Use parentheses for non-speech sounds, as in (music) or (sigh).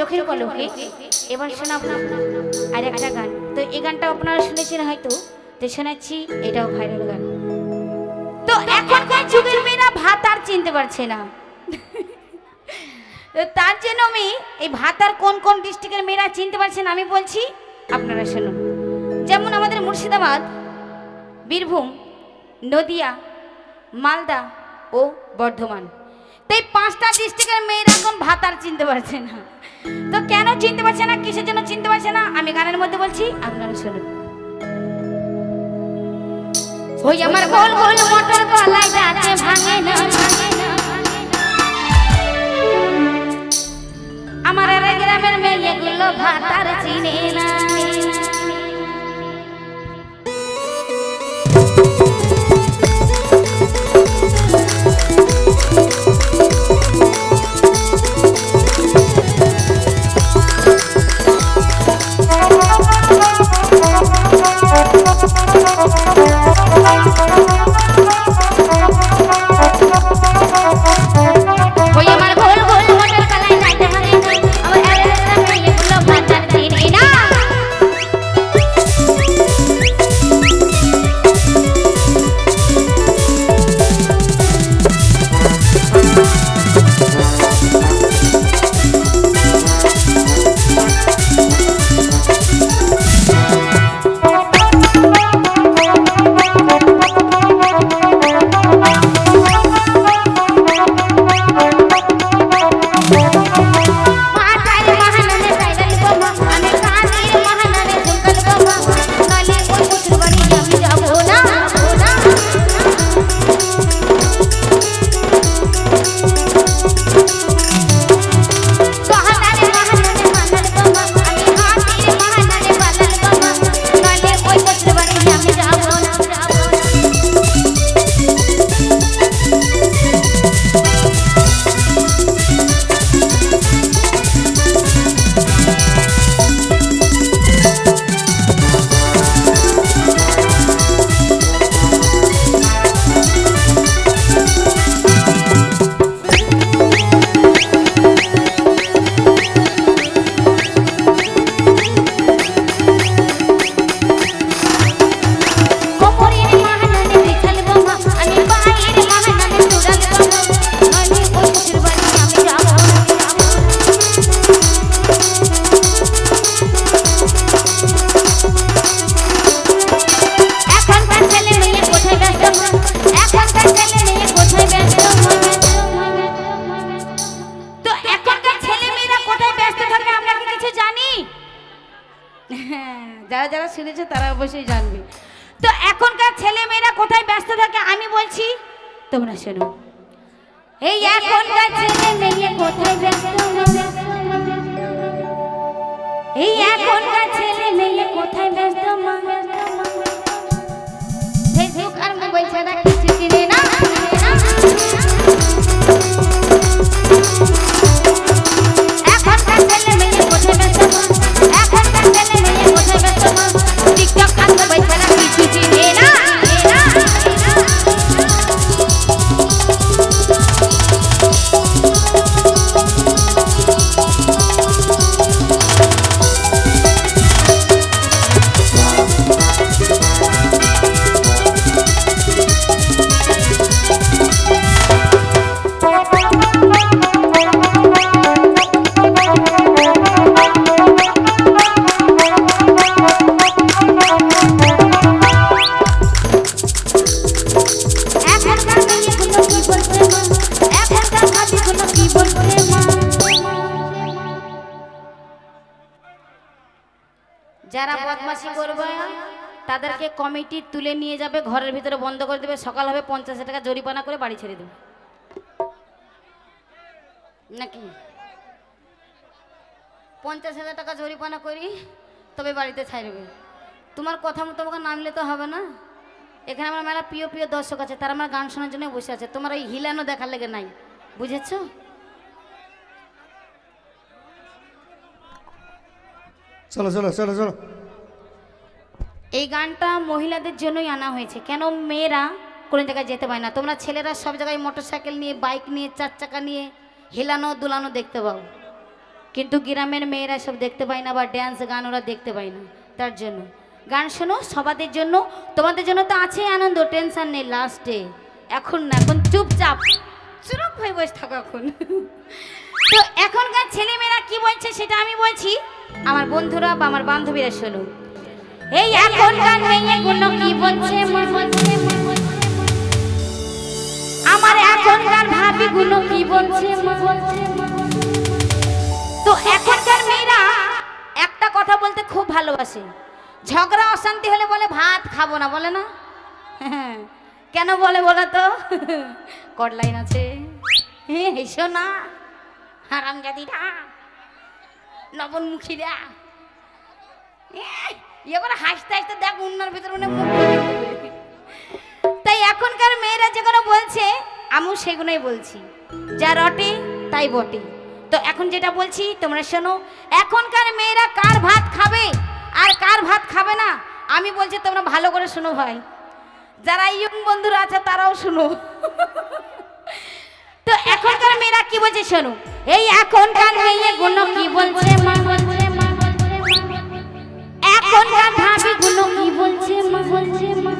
চোখের পলকে এবার শোনাবো। আর একটা গান। তো এই গানটা আপনারা শুনেছেন হয়তো। তো শোনাচ্ছি, এটাও ভাইরাল গান। তো এখনকার যুগের মেয়েরা ভাত আর চিনতে পারছে না? তার জন্য আমি এই ভাতার কোন কোন ডিস্ট্রিক্টের মেয়েরা চিনতে পারছেন আমি বলছি, আপনারা শুনুন। যেমন আমাদের মুর্শিদাবাদ, বীরভূম, নদিয়া, মালদা ও বর্ধমান। তো এই পাঁচটা ডিস্ট্রিক্টের মেয়েরা এখন ভাত আর চিনতে পারছে না। তো কেন চিনতে পারছে না? কিসের জন্য চিনতে পারছে না? আমি গানের মধ্যে বলছি, আপনারা শুনুন। ওই আমার গোল গোল মোটর গলায় যাচ্ছে, ভাঙে না। যারা যারা শুনেছে তারা অবশ্যই জানবে। তো এখনকার ছেলে মেয়েরা কোথায় ব্যস্ত থাকে আমি বলছি, তোমরা শোনো। এই এখনকার ছেলে মেয়ে কোথায় ব্যস্ত এই এখনকার ছেলে মেয়ে যারা বদমাশি করবে, তাদেরকে কমিটি তুলে নিয়ে যাবে, ঘরের ভিতরে বন্ধ করে দেবে, সকাল হবে পঞ্চাশ টাকা জরিমানা করে বাড়ি ছেড়ে দেবে। নাকি? পঞ্চাশ হাজার টাকা জরিমানা করি, তবে বাড়িতে ছাড়বে। তোমার কথা মতো তোমাকে নামলে তো হবে না। এখানে আমার মেলা প্রিয় প্রিয় দর্শক আছে, তারা আমার গান শোনার জন্য বসে আছে। তোমার এই হিলানো দেখার লেগে নাই, বুঝেছ? চলো চলো চলো চলো। এই গানটা মহিলাদের জন্যই আনা হয়েছে। কেন মেয়েরা কোনো জায়গায় যেতে পারে না? তোমরা ছেলেরা সব জায়গায় মোটর সাইকেল নিয়ে, বাইক নিয়ে, চার চাকা নিয়ে হেলানো, দুলানো দেখতে পাও। কিন্তু গ্রামের মেয়েরা সব দেখতে পায় না বা ড্যান্স গান ওরা দেখতে পায় না। তার জন্য। গান শোনো, সবাদের জন্য, তোমাদের জন্য তো আছেই আনন্দ টেনশন নেই লাস্টে এখন না, এখন চুপচাপ চুপ হয়ে বসে থাকো এখন। তো এখনকার ছেলেমেয়েরা কি বলছে সেটা আমি বলছি। আমার বন্ধুরা বা আমার বান্ধবীরা শোনো। এই এখনকার মেয়েগুলো কি বলছে। আমার এখনকার ভাবিগুলো কি বলছে তো এখনকার মেয়েরা একটা কথা বলতে খুব ভালোবাসে। ঝগড়া, অশান্তি হলে বলে, ভাত খাব না। বলে না? (laughs) কেন বলে বলো তো? (laughs) কটলাইন আছে। হ্যাঁ হেসো না হারাম জাতিরা লবণমুখীরা এবার হাসতে হাসতে দেখ উন্নার ভিতরে মনে। তাই এখনকার মেয়েরা যেগুলো বলছে, আমিও সেগুলোই বলছি। যা রটে, তাই বটে। তো এখন যেটা বলছি, তোমরা শোনো, এখনকার মেয়েরা কার ভাত খাবে? আর কার ভাত খাবে না? আমি বলছি তোমরা ভালো করে শোনো ভাই। যারা ইয়ং বন্ধুরা আছে, তারাও শোনো। তো এখনকার মেয়েরা কি বলছে, শোনো? এই এখনকার মেয়েগুলো কি বলছে মা? এখনকার ভাবি গুলো কি বলছে মা বলছে মা?